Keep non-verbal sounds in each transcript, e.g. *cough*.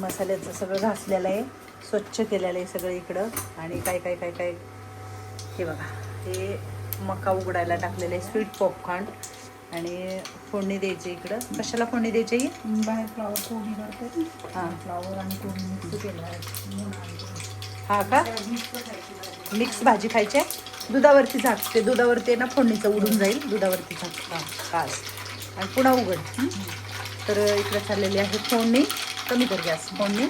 मसाल्याचं सगळं घासलेलं आहे. स्वच्छ केलेलं आहे सगळं इकडं. आणि काय काय काय काय? हे बघा. हे मका उघडायला टाकलेलं आहे स्वीट पॉपकॉर्न आणि फोडणी द्यायची इकडं. कशाला फोडणी द्यायची बाहेर फ्लावर कोबी करते. हां. फ्लावर आणि कोबी मिक्स केलं आहे. हा का? मिक्स भाजी खायची आहे? दुधावरती झाकते दुधावरती आहे ना फोडणीचं उडून जाईल. दुधावरती झाक. हां कास आणि पुन्हा उघड? तर इकडे चाललेली आहे फोडणी. कमी कर गॅस फोडणी.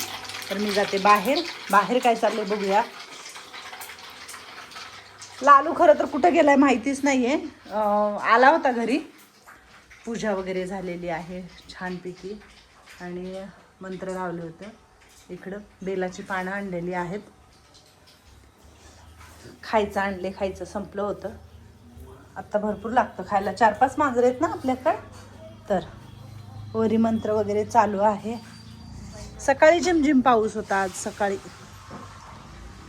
तर मी जाते बाहेर. बाहेर काय चाललंय बघूया. लालू खरं तर कुठं गेलाय माहितीच नाहीये. आहे आला होता घरी. पूजा वगैरे झालेली आहे छानपैकी. आणि मंत्र लावलं होतं. इकडं बेलाची पानं आणलेली आहेत. खायचं आणले खायचं संपलं होतं. आत्ता भरपूर लागतं खायला. चार पाच मांजर आहेत ना आपल्याकडं? तर वरी मंत्र वगैरे चालू आहे. सकाळी झिमझिम पाऊस होता आज सकाळी.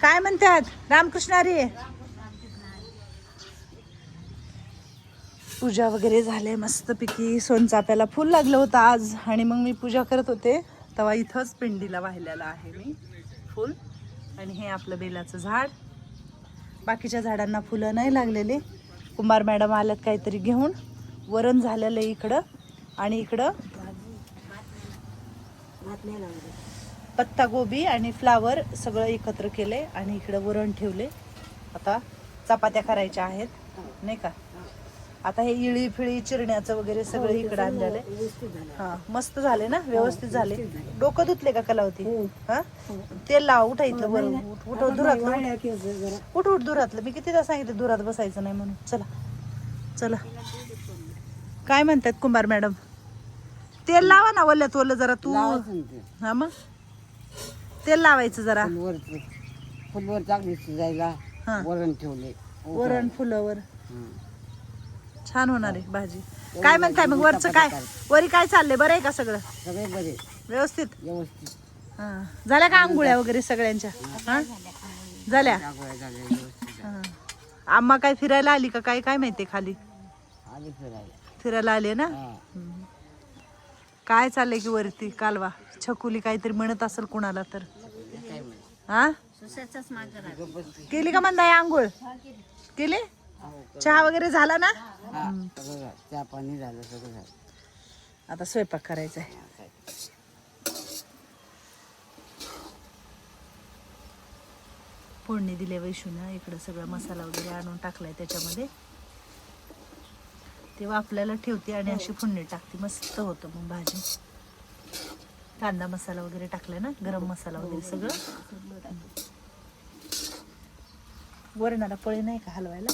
काय म्हणतात रामकृष्ण अरे पूजा वगैरे झाले मस्तपैकी सोनचाप्याला फुल लागलं होतं आज. आणि मग मी पूजा करत होते. तेव्हा इथंच पिंडीला वाहिलेला आहे मी फुल. आणि हे आपलं बेलाचं झाड. बाकीच्या झाडांना फुलं नाही लागलेली. कुंभार मॅडम आल्यात काहीतरी घेऊन. वरण झालेलं आहे इकडं. आणि इकडं पत्ता गोबी आणि फ्लावर सगळं एकत्र केले आणि इकडं वरण ठेवले. आता चपात्या करायच्या आहेत नाही का? आता हे इळी फिळी चिरण्याचं वगैरे सगळं इकडं आणलेलं आहे. हा मस्त झाले ना? व्यवस्थित झाले. डोकं धुतले का कलावती? हा. तेल लाव उठा इथलं बरं उठ उठ धुरातलं उठ उठ धुरातलं. मी कितीदा सांगितलं धुरात बसायचं नाही म्हणून. चला. चला. काय म्हणतात कुंभार मॅडम? तेल लावा ना वल्ल्यात ओलं जरा तू. हा मग. तेल लावायचं जरा. फुलवर फुलवर चांगली शिजायला हा. वरण ठेवले. वरण फुलावर. हं. छान होणार आहे भाजी. काय म्हणताय मग वरचं काय? वरी काय चाललंय? बरं आहे का सगळं? सगळे बरे. व्यवस्थित? व्यवस्थित. हा. झाल्या का आंघोळ्या वगैरे सगळ्यांच्या? हा. झाल्या? रागोळ्या झाल्या व्यवस्थित हा. आम्हा काय फिरायला आली का? काय काय माहितीये खाली? आली फिरायला. फिरायला आली ना? हा. हम्म. काय चाललंय की वरती? कालवा. छकुली काहीतरी म्हणत असेल कुणाला तर. हा? केली का म्हणताय आंघोळ? केली? चहा वगैरे झाला ना? चहा पाणी झालं सगळं झालं आता स्वयंपाक करायचा आहे फोडणी दिले वैशून. इकडं सगळा मसाला वगैरे आणून टाकलाय त्याच्यामध्ये. तेव्हा आपल्याला ठेवते आणि अशी फोडणी टाकते. मस्त होतं मग भाजी. कांदा मसाला वगैरे टाकलाय ना गरम मसाला वगैरे सगळं. वरणाला पळी नाही का हलवायला.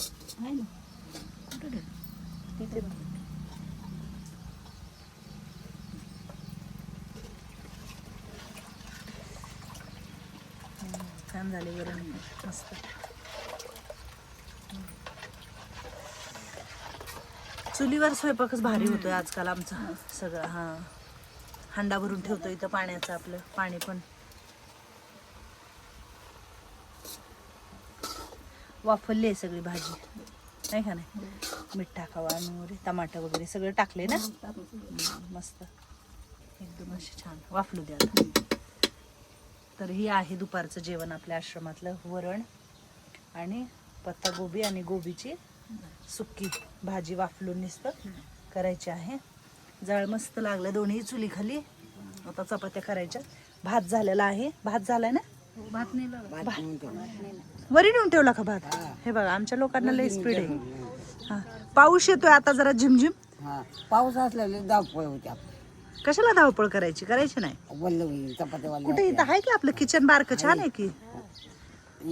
हम्म, छान झाले वरण. मस्त. चुलीवर स्वयंपाकच भारी होतोय आजकाल आमचा सगळं हा. हंडा भरून ठेवतो इथं पाण्याचं आपलं पाणी पण. वाफरली आहे सगळी भाजी. नाही का नाही? मीठ टाकावं आणि टमाटर वगैरे सगळं टाकले ना? मस्त. एकदम असे छान. वाफलू द्या तर ही आहे दुपारचं जेवण आपल्या आश्रमातलं वरण आणि पत्ता गोबी आणि गोबीची सुक्की. भाजी वाफलून नुसतं करायची आहे. जाळ मस्त लागलं दोन्ही चुली खाली आता चपात्या करायच्या. भात झालेला आहे. भात झालाय ना? भात ठेवलं. वरी नेऊन ठेवला का भात? हे. बघा आमच्या लोकांना लय स्पीड आहे. हा. पाऊस येतोय आता जरा झिमझिम. हा. पाऊस असल्याने धावपळ होते आपली. कशाला धावपळ करायची? करायची नाही. कुठे इथं आहे की आपलं किचन बारकं? छान आहे की?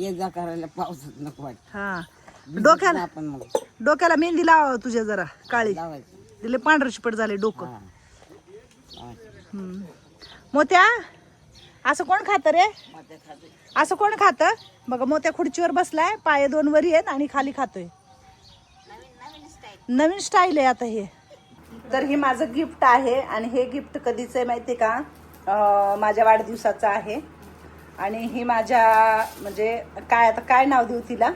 ये जा करायला पाऊसच नको वाटत. हा. डोक्याला आपण मग. डोक्याला मेहंदी लावा तुझ्या जरा काळी. लावायचं. दिले पांढरं चिपट झाले डोकं. हा. लावायचं. हम्म. मोत्या असं कोण खातं रे? असं कोण खातं? बघा मोत्या खुर्चीवर बसलाय पाय दोन वरी आहेत आणि खाली खातोय. नवीन स्टाईल आहे आता हे. तर हे माझं गिफ्ट आहे आणि हे गिफ्ट कधीच आहे माहिती का? अं, माझ्या वाढदिवसाचं आहे. आणि ही माझ्या म्हणजे काय आता काय नाव देऊ तिला?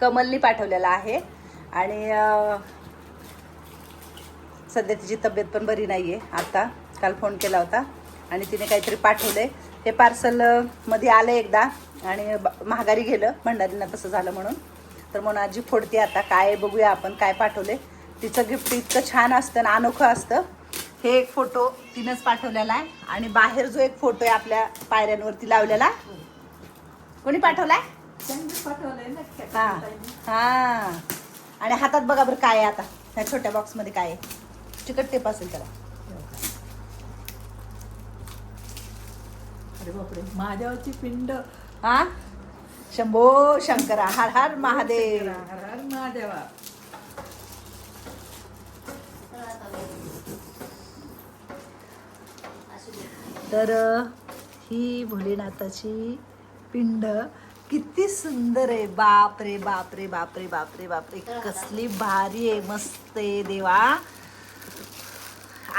कमलनी पाठवलेलं आहे. आणि सध्या तिची तब्येत पण बरी नाही आहे आता काल फोन केला होता आणि तिने काहीतरी पाठवलं. आहे हे पार्सलमध्ये आलं एकदा आणि महागारी गेलं. भंडारींना तसं झालं म्हणून. तर म्हणून आजी फोडते आता. काय बघूया आपण काय पाठवले. तिचं गिफ्ट इतकं छान असतं आणि अनोखं असतं. हे एक फोटो तिनंच पाठवलेला आहे. आणि बाहेर जो एक फोटो आहे आपल्या पायऱ्यांवरती लावलेला. कोणी पाठवलाय? हा. हा. आणि हातात बघा बरं काय आहे आता. ह्या छोट्या बॉक्समध्ये काय आहे. चिकट टेप असेल त्याला. अरे बापरे महादेवाची पिंड. हा? शंभो शंकरा हर हर महादेव. हर हर महादेवा. तर ही भोलेनाथाची पिंड. किती सुंदर आहे. बाप रे बाप रे बाप रे बाप रे बाप रे कसली भारी आहे. मस्त आहे देवा.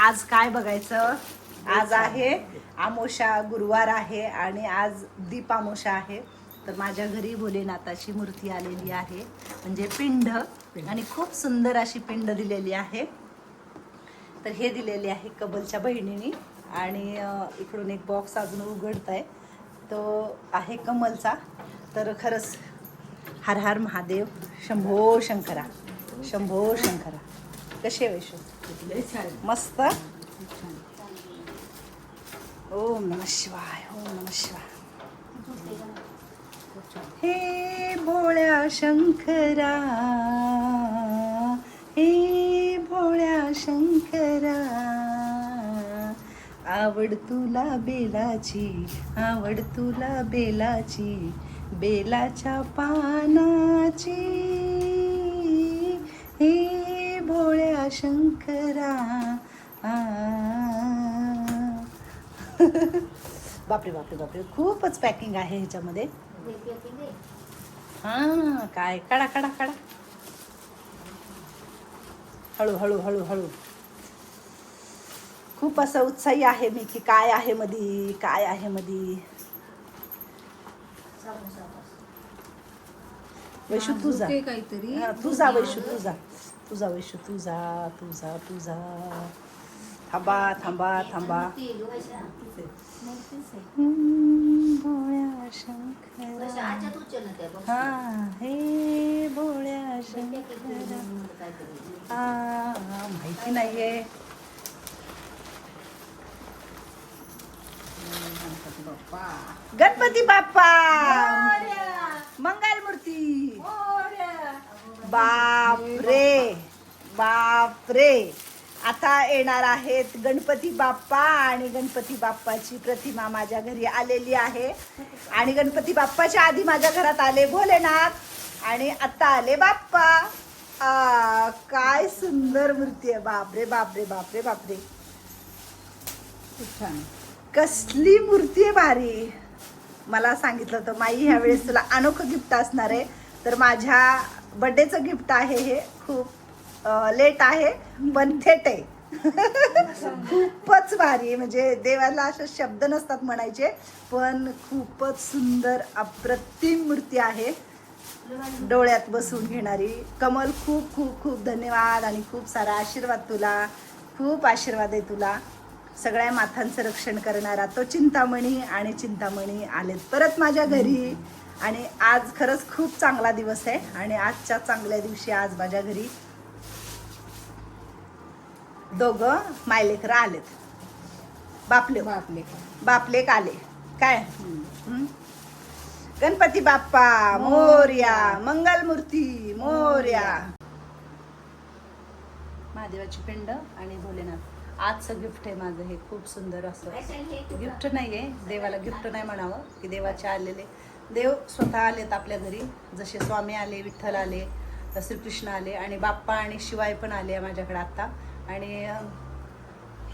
आज काय बघायचं? आज आहे आमोशा गुरुवार आहे आणि आज दीप आमोशा आहे. तर माझ्या घरी भोलेनाथाची मूर्ती आलेली आहे. म्हणजे पिंड. आणि खूप सुंदर अशी पिंड दिलेली आहे. तर हे दिलेली आहे कबलच्या बहिणीने. आणि इकडून एक बॉक्स अजून उघडत आहे तो आहे कमलचा. तर खरंच हर हर महादेव शंभो शंकरा शंभो शंकरा. कसे वैशू मस्त? ओम नम शिवाय ओम नम शिवाय. हे भोळ्या शंकरा हे भोळ्या शंकरा. आवड तुला बेलाची आवड तुला बेलाची बेलाच्या पानाची. हे भोळ्या शंकरा. *laughs* बापरे बापरे बापरे. खूपच पॅकिंग आहे ह्याच्यामध्ये. हा काय? काढा काढा काढा. हळू हळू हळू हळू. खूप असं उत्साही आहे मी की काय आहे मधी काय आहे मधी. वैशू तुझा काहीतरी. तुझा वैशू तुझा तुझा वैशू तुझा तुझा तुझा थांबा थांबा थांबा. हम्म, भोळ्या शंकरा हा हे भोळ्या शंकरा. हा माहिती नाहीये. गणपती बाप्पा. मंगल मूर्ती. बाप रे बाप रे आता येणार आहेत गणपती बाप्पा आणि गणपती बाप्पाची प्रतिमा माझ्या घरी आलेली आहे. आणि गणपती बाप्पाच्या आधी माझ्या घरात आले भोलेनाथ आणि आता आले बाप्पा. आ, काय सुंदर मूर्ती आहे. बापरे बापरे बापरे बापरे. खूप छान. कसली मूर्ती आहे भारी. मला सांगितलं होतं माई ह्या वेळेस तुला अनोखं गिफ्ट असणार आहे. तर माझ्या बड्डेचं गिफ्ट आहे हे. खूप लेट आहे पण थेट आहे. खूपच भारी. आहे म्हणजे देवाला असे शब्द नसतात म्हणायचे पण खूपच सुंदर अप्रतिम मूर्ती आहे. डोळ्यात बसून घेणारी. कमल खूप खूप खूप धन्यवाद आणि खूप सारा आशीर्वाद तुला. खूप आशीर्वाद आहे तुला. सगळ्या माथांचं रक्षण करणारा तो चिंतामणी आणि चिंतामणी आलेत. परत माझ्या घरी. आणि आज खरंच खूप चांगला दिवस आहे. आणि आजच्या चांगल्या दिवशी आज माझ्या घरी दोघं मायलेकरं आलेत. बापले. बापले. बापलेक आले? काय? गणपती बाप्पा मोर्या मंगलमूर्ती मोर्या. महादेवाची पिंड आणि भोलेनाथ. आजचं गिफ्ट आहे माझं हे खूप सुंदर असं. गिफ्ट नाही आहे देवाला गिफ्ट नाही म्हणावं की देवाचे आलेले. देव स्वतः आलेत आपल्या घरी. जसे स्वामी आले विठ्ठल आले श्रीकृष्ण आले आणि बाप्पा आणि शिवाय पण आले माझ्याकडे आत्ता आणि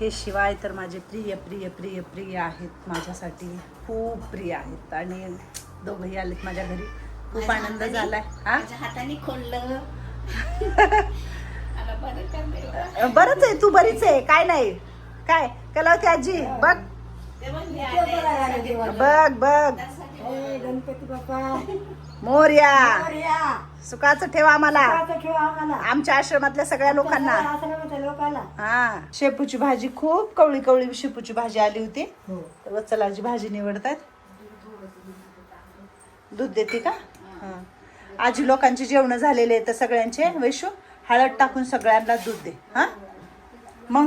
हे शिवाय तर माझे प्रिय प्रिय प्रिय प्रिय आहेत माझ्यासाठी. खूप प्रिय आहेत. आणि दोघंही आलेत माझ्या घरी. खूप आनंद झालाय. हा? हाताने खोललं. *laughs* बरंच आहे तू बरीच आहे. काय नाही. काय? कलावती आजी. बघ. बघ बघ. गणपती बाप्पा मोर्या. सुखाचं ठेवा आम्हाला. आमच्या आश्रमातल्या सगळ्या लोकांना. हा. शेपूची भाजी खूप कवळी कवळी शेपूची भाजी आली होती. हो. वत्सलाची भाजी निवडतात. दूध देते का. आजी लोकांचे जेवण झालेले आहेत तर सगळ्यांचे. वैशू? हळद टाकून सगळ्यांना दूध दे हा? मग?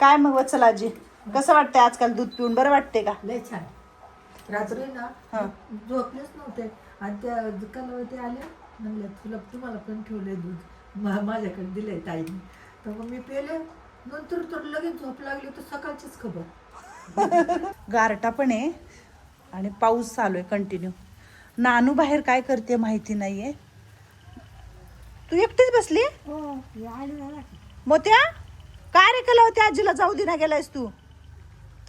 काय मग वत्सल आजी कसं वाटतंय आजकाल दूध पिऊन? बरं वाटते का? लय छान. रात्री ना हा. झोपलेच नव्हते. आणि त्या दुकानावरती आल्या म्हणल्या तुला तुम्हाला पण ठेवले दूध. मा- माझ्याकडे दिले ताईने. तर मग मी पेले. नंतर तर लगेच झोप लागली तर सकाळचीच खबर. गारटा पण आहे आणि पाऊस चालू आहे कंटिन्यू नानू बाहेर काय करते माहिती नाहीये. तू एकटीच बसली? हो हे मोत्या काय रे केलं होत्या आजीला जाऊ दिना गेलायस तू?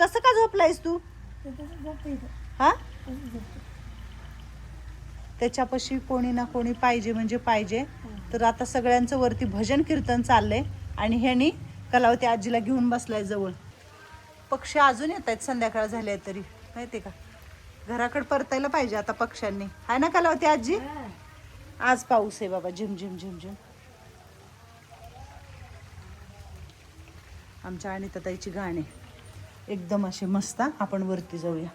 तसं का झोपलायस तू? हा? त्याच्यापाशी कोणी ना कोणी पाहिजे म्हणजे पाहिजे. तर आता सगळ्यांचं वरती भजन कीर्तन चाललंय आणि ह्यानी कलावती आजीला घेऊन बसलाय जवळ. पक्षी अजून येत आहेत संध्याकाळ झाले तरी माहिती का? घराकडे परतायला पाहिजे आता पक्ष्यांनी. हाय ना कलावती आजी? आज पाऊस आहे बाबा झिम झिम झिम झिम. आमच्या आणि ताईची गाणे. एकदम असे मस्त आपण वरती जाऊया.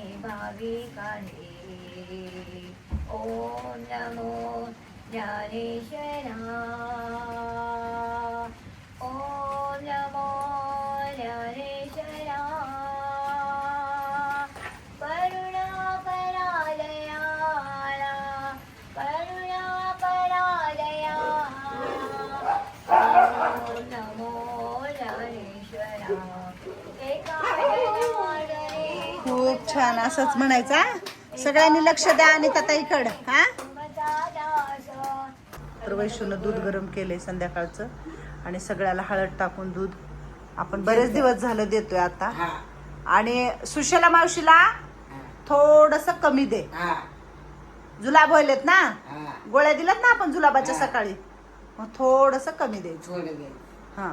भाविकाने ओम नमो ज्ञानेश्वरा छान असंच म्हणायचं? सगळ्यांनी लक्ष द्या आणि ताईकडं हा? तर वैशूनं दूध गरम केलंय संध्याकाळचं आणि सगळ्याला हळद टाकून दूध. आपण बरेच दिवस झालं देतोय आता. आणि सुशला मावशीला थोडस कमी दे. जुलाब व्हायलेत ना? गोळ्या दिल्यात ना आपण जुलाबाच्या. सकाळी? मग थोडस कमी द्यायचं घे हा.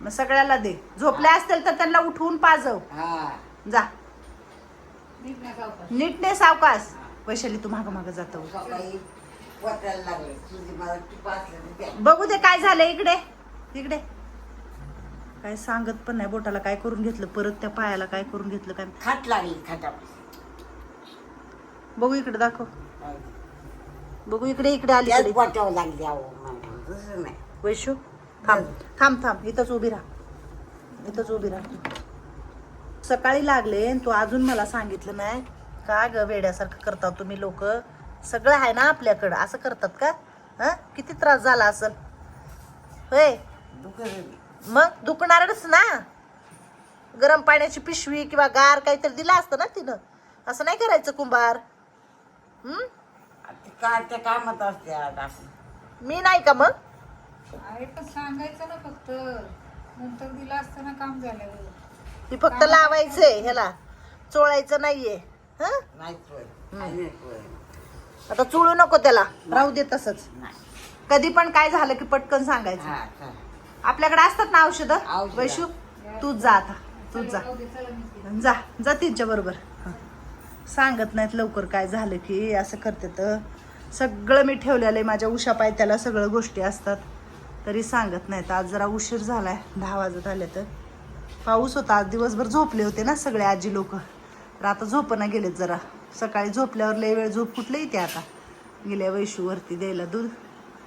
मग सगळ्याला दे. झोपले असतील तर त्यांना उठवून पाजव. जा. नीटने सावकाश वैशाली तू माग माग जातो बघू दे काय झालं इकडे. इकडे. काय सांगत पण नाही. बोटाला काय करून घेतलं? परत त्या पायाला काय करून घेतलं? काय? खाट लागली खाटा बघू इकडे दाखव. बघू इकडे इकडे आली लागली वैशू थांब. थांब थांब. इथंच उभी राहा. इथंच उभी राहा. सकाळी लागले आणि तू अजून मला सांगितलं नाही. का ग वेड्यासारखं करता तुम्ही लोक? सगळं आहे ना आपल्याकडं. असं करतात का? हा? किती त्रास झाला असेल? होय? मग दुखणारच ना. गरम पाण्याची पिशवी किंवा गार काहीतरी दिलं असतं ना तिनं. असं नाही करायचं कुंभार. हम्म काय त्या कामात असते मी नाही का मग? आहे पण सांगायचं ना फक्त. नंतर दिलं असताना काम झाल्यावर. ती फक्त लावायचंय ह्याला. चोळायचं नाहीये. हा? आता चुळू नको त्याला. राहू दे तसंच. कधी पण काय झालं की पटकन सांगायचं. हा आपल्याकडे असतात ना औषधं? औषधं. वैशू तूच जा आता. तूच जा. जा. जा तिच्या बरोबर. सांगत नाहीत लवकर काय झालं की असं करते तर सगळं मी ठेवलेलं आहे. माझ्या उशा पाय त्याला सगळं गोष्टी असतात. तरी सांगत नाहीत. आज जरा उशीर झालाय. दहा वाजत आले तर. पाऊस होता आज दिवसभर झोपले होते ना सगळे आजी लोक. तर आता झोपना गेलेत जरा. सकाळी झोपल्यावर लय वेळ झोप कुठलं येते आता. गेल्या वैशूवरती द्यायला दूध.